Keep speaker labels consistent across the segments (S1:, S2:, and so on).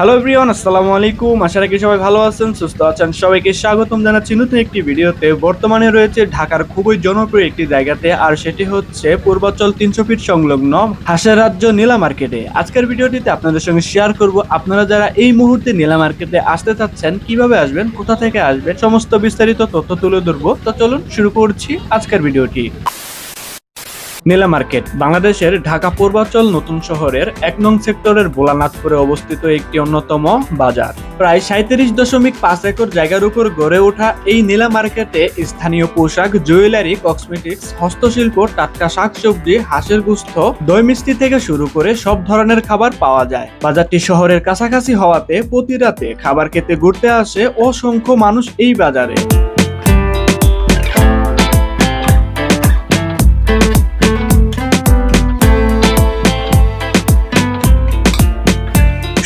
S1: Hello everyone আসসালামু আলাইকুম। আশা রাখি সবাই ভালো আছেন, সুস্থ আছেন। সবাইকে স্বাগতম জানাচ্ছি নতুন একটি ভিডিওতে। বর্তমানে রয়েছে ঢাকার খুবই জনপ্রিয় একটি জায়গাতে, আর সেটি হচ্ছে পূর্বাচল তিনশো ফিট সংলগ্ন হাসের রাজ্য নীলা মার্কেটে। আজকের ভিডিওটিতে আপনাদের সঙ্গে শেয়ার করব, আপনারা যারা এই মুহূর্তে নীলা মার্কেটে আসতে চাচ্ছেন, কীভাবে আসবেন, কোথা থেকে আসবেন, সমস্ত বিস্তারিত তথ্য তুলে ধরবো। তো চলুন শুরু করছি আজকের ভিডিওটি। নীলা মার্কেট, বাংলাদেশের ঢাকা পূর্বাচল নতুন শহরের এক নং সেক্টরের ভোলানাথপুরে অবস্থিত একটি অন্যতম বাজার। প্রায় সাঁত্রিশ দশমিক পাঁচ একর জায়গার উপর গড়ে ওঠা এই নীলা মার্কেটে স্থানীয় পোশাক, জুয়েলারি, কসমেটিক্স, হস্তশিল্প, টাটকা শাকসবজি, হাঁসের গুস্ত, দই মিষ্টি থেকে শুরু করে সব ধরনের খাবার পাওয়া যায়। বাজারটি শহরের কাছাকাছি হওয়াতে প্রতি রাতে খাবার খেতে ঘুরতে আসে অসংখ্য মানুষ এই বাজারে।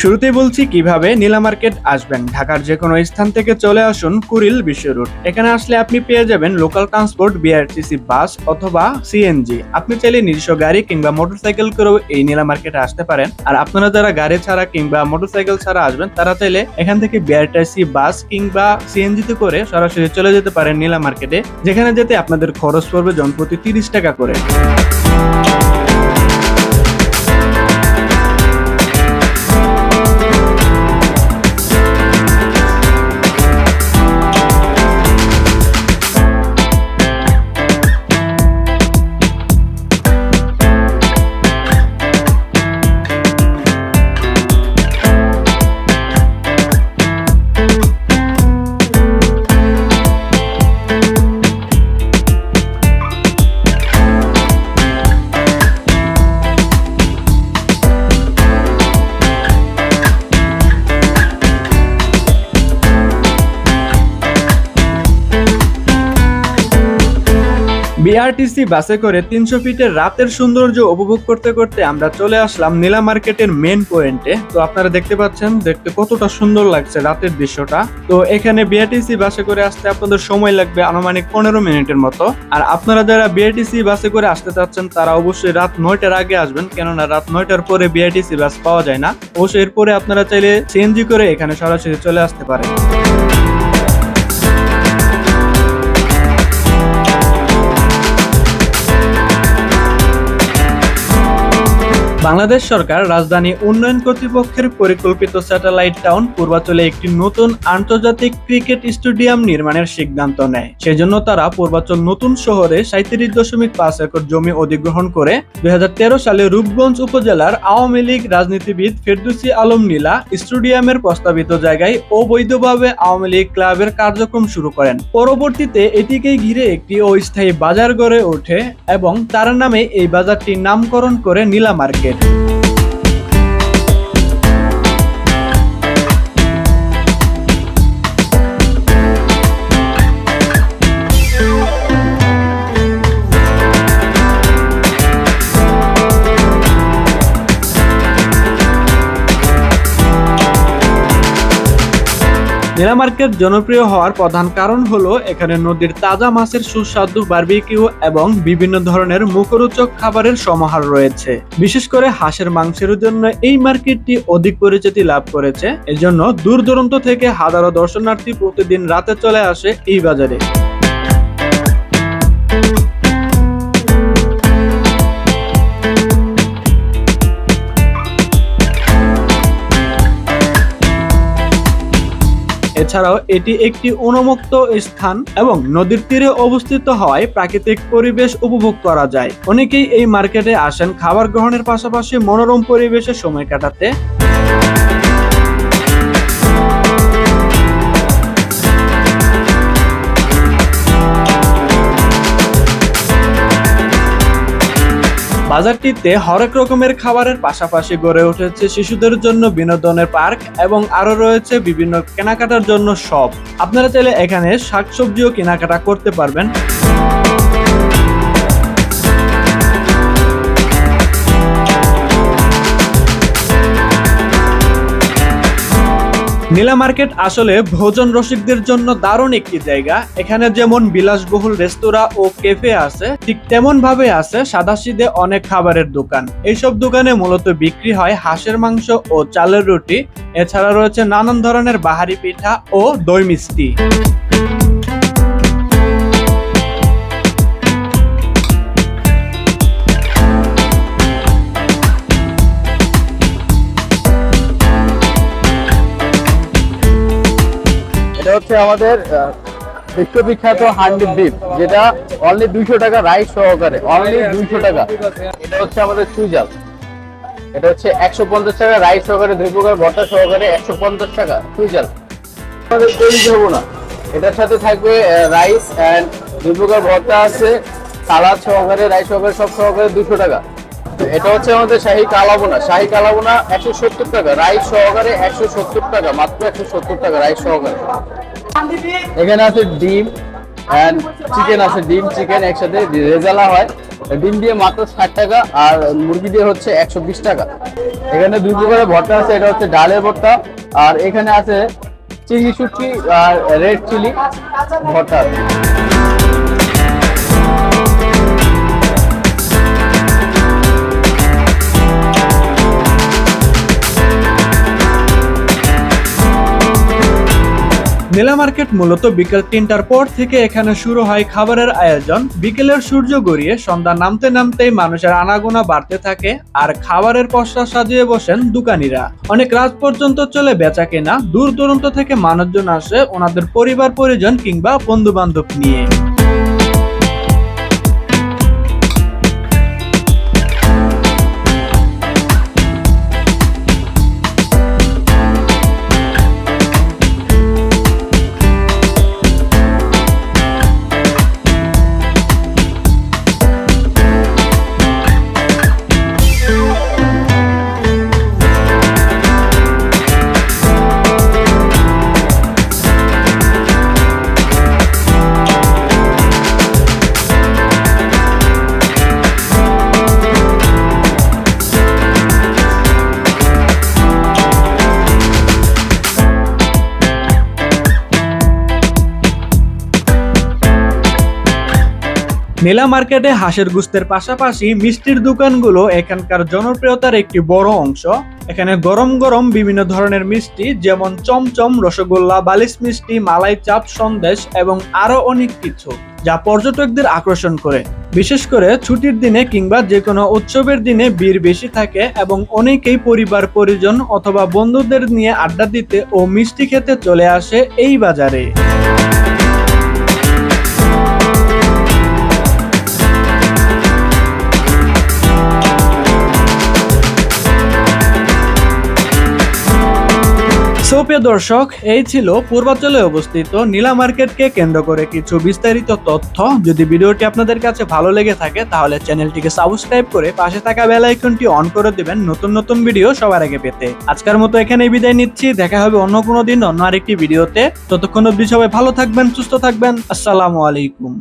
S1: শুরুতেই বলছি কীভাবে নীলা মার্কেট আসবেন। ঢাকার যে কোনো স্থান থেকে চলে আসুন কুরিল বিশ্ব রুট। এখানে আসলে আপনি পেয়ে যাবেন লোকাল ট্রান্সপোর্ট বিআরটিসি বাস অথবা সিএনজি আপনি চাইলে নিজস্ব গাড়ি কিংবা মোটরসাইকেল করেও এই নীলা মার্কেটে আসতে পারেন। আর আপনারা যারা গাড়ি ছাড়া কিংবা মোটরসাইকেল ছাড়া আসবেন, তারা চাইলে এখান থেকে বিআরটিসি বাস কিংবা সিএনজি তে করে সরাসরি চলে যেতে পারেন নীলা মার্কেটে। যেখানে যেতে আপনাদের খরচ পড়বে জনপ্রতি তিরিশ টাকা করে। বিআরটিসি বাসে করে তিনশো ফিটের রাতের সৌন্দর্য উপভোগ করতে করতে আমরা চলে আসলাম নীলা মার্কেটের মেন পয়েন্টে তো আপনারা দেখতে পাচ্ছেন, দেখতে কতটা সুন্দর লাগছে রাতের দৃশ্যটা। তো এখানে বিআরটিসি বাসে করে আসতে আপনাদের সময় লাগবে আনুমানিক পনেরো মিনিটের মতো। আর আপনারা যারা বিআরটিসি বাসে করে আসতে চাচ্ছেন, তারা অবশ্যই রাত নয়টার আগে আসবেন। কেননা রাত নয়টার পরে বিআরটিসি বাস পাওয়া যায় না। অবশ্যই এরপরে আপনারা চাইলে সিএনজি করে এখানে সরাসরি চলে আসতে পারেন। বাংলাদেশ সরকার রাজধানী উন্নয়ন কর্তৃপক্ষের পরিকল্পিত স্যাটেলাইট টাউন পূর্বাচলে একটি নতুন আন্তর্জাতিক ক্রিকেট স্টেডিয়াম নির্মাণের সিদ্ধান্ত নেয়। সেজন্য তারা পূর্বাচল নতুন শহরে সাঁত্রিশ দশমিক পাঁচ একর জমি অধিগ্রহণ করে দুই হাজার তেরো সালে রূপগঞ্জ উপজেলার আওয়ামী লীগ রাজনীতিবিদ ফেরদুসি আলম নীলা স্টেডিয়ামের প্রস্তাবিত জায়গায় অবৈধভাবে আওয়ামী লীগ ক্লাবের কার্যক্রম শুরু করেন। পরবর্তীতে এটিকে ঘিরে একটি অস্থায়ী বাজার গড়ে ওঠে এবং তার নামে এই বাজারটির নামকরণ করে Nila market. Thank you. Nila market জনপ্রিয় হওয়ার প্রধান কারণ হলো এখানে নদীর তাজা মাছের সুস্বাদু বার্বিকিউ এবং বিভিন্ন ধরনের মুখরোচক খাবারের সমাহার রয়েছে। বিশেষ করে হাঁসের মাংসের জন্য এই মার্কেটটি অধিক পরিচিতি লাভ করেছে। এজন্য দূর দূরান্ত থেকে হাজারো দর্শনার্থী প্রতিদিন রাতে চলে আসে এই বাজারে। এছাড়াও এটি একটি অনুমুক্ত স্থান এবং নদীর তীরে অবস্থিত হওয়ায় প্রাকৃতিক পরিবেশ উপভোগ করা যায়। অনেকেই এই মার্কেটে আসেন খাবার গ্রহণের পাশাপাশি মনোরম পরিবেশে সময় কাটাতে। বাজারটিতে হরেক রকমের খাবারের পাশাপাশি গড়ে উঠেছে শিশুদের জন্য বিনোদনের পার্ক এবং আরও রয়েছে বিভিন্ন কেনাকাটার জন্য শপ। আপনারা চাইলে এখানে শাকসবজিও কেনাকাটা করতে পারবেন। নীলা মার্কেট আসলে ভোজন রসিকদের জন্য দারুণ একটি জায়গা। এখানে যেমন বিলাসবহুল রেস্তোরাঁ ও কেফে আছে, ঠিক তেমন ভাবে আছে সাদাসিদে অনেক খাবারের দোকান। এইসব দোকানে মূলত বিক্রি হয় হাঁসের মাংস ও চালের রুটি। এছাড়া রয়েছে নানান ধরনের বাহারি পিঠা ও দই মিষ্টি।
S2: হচ্ছে আমাদের বিশ্ববিখ্যাত হান্ডি বিফ যেটা অনলি দুইশো টাকা রাইস সহকারে অনলি দুইশো টাকা। এটা হচ্ছে আমাদের সুইজাল। এটা হচ্ছে একশো পঞ্চাশ টাকা রাইস সহকারে, দুই প্রকার ভর্তা সহকারে একশো পঞ্চাশ টাকা সুইজাল। আমাদের তৈরি হব না এটার সাথে থাকবে রাইস অ্যান্ড দুই প্রকার ভর্তা আছে। সালাদ সহকারে রাইস সহকারে, সব সহকারে দুশো টাকা। এটা হচ্ছে আমাদের শাহী কালাবোনা। শাহী কালাবোনা একশো সত্তর টাকা, রাইস সহকারে একশো সত্তর টাকা, মাত্র একশো সত্তর টাকা রাইস সহকারে। এখানে আছে ডিম অ্যান্ড চিকেন আছে। ডিম চিকেন একসাথে রেজালা হয়। ডিম দিয়ে মাত্র ষাট টাকা আর মুরগি দিয়ে হচ্ছে একশো বিশ টাকা। এখানে দুই প্রকারের ভর্তা আছে, এটা হচ্ছে ডালের ভর্তা আর এখানে আছে চিলি শুটকি আর রেড চিলি ভর্তা আছে।
S1: নীলা মার্কেট মূলত বিকেল তিনটার পর থেকে এখানে শুরু হয় খাবারের আয়োজন। বিকেলের সূর্য গড়িয়ে সন্ধ্যা নামতে নামতেই মানুষের আনাগোনা বাড়তে থাকে আর খাবারের পসরা সাজিয়ে বসেন দোকানিরা। অনেক রাত পর্যন্ত চলে বেচা কেনা। দূর দূরান্ত থেকে মানুষজন আসে ওনাদের পরিবার পরিজন কিংবা বন্ধু বান্ধব নিয়ে। নীলা মার্কেটে হাঁসের গুস্তের পাশাপাশি মিষ্টির দোকানগুলো এখানকার জনপ্রিয়তার একটি বড় অংশ। এখানে গরম গরম বিভিন্ন ধরনের মিষ্টি, যেমন চমচম, রসগোল্লা, বালিশ মিষ্টি, মালাই চাপ সন্দেশ এবং আরও অনেক কিছু, যা পর্যটকদের আকর্ষণ করে। বিশেষ করে ছুটির দিনে কিংবা যে কোনো উৎসবের দিনে ভিড় বেশি থাকে এবং অনেকেই পরিবার, পরিজন অথবা বন্ধুদের নিয়ে আড্ডা দিতে ও মিষ্টি খেতে চলে আসে এই বাজারে। সোপ্রিয় দর্শক, এই ছিল পূর্বাঞ্চলে অবস্থিত নীলা মার্কেটকে কেন্দ্র করে কিছু বিস্তারিত তথ্য। যদি ভিডিওটি আপনাদের কাছে ভালো লেগে থাকে, তাহলে চ্যানেলটিকে সাবস্ক্রাইব করে পাশে থাকা বেল আইকনটি অন করে দিবেন নতুন নতুন ভিডিও সবার আগে পেতে। আজকের মতো এখানেই বিদায় নিচ্ছি, দেখা হবে অন্য কোনো দিন অন্য আরেকটি ভিডিওতে। ততক্ষণ অবধি সবাই ভালো থাকবেন, সুস্থ থাকবেন। আসসালামু আলাইকুম।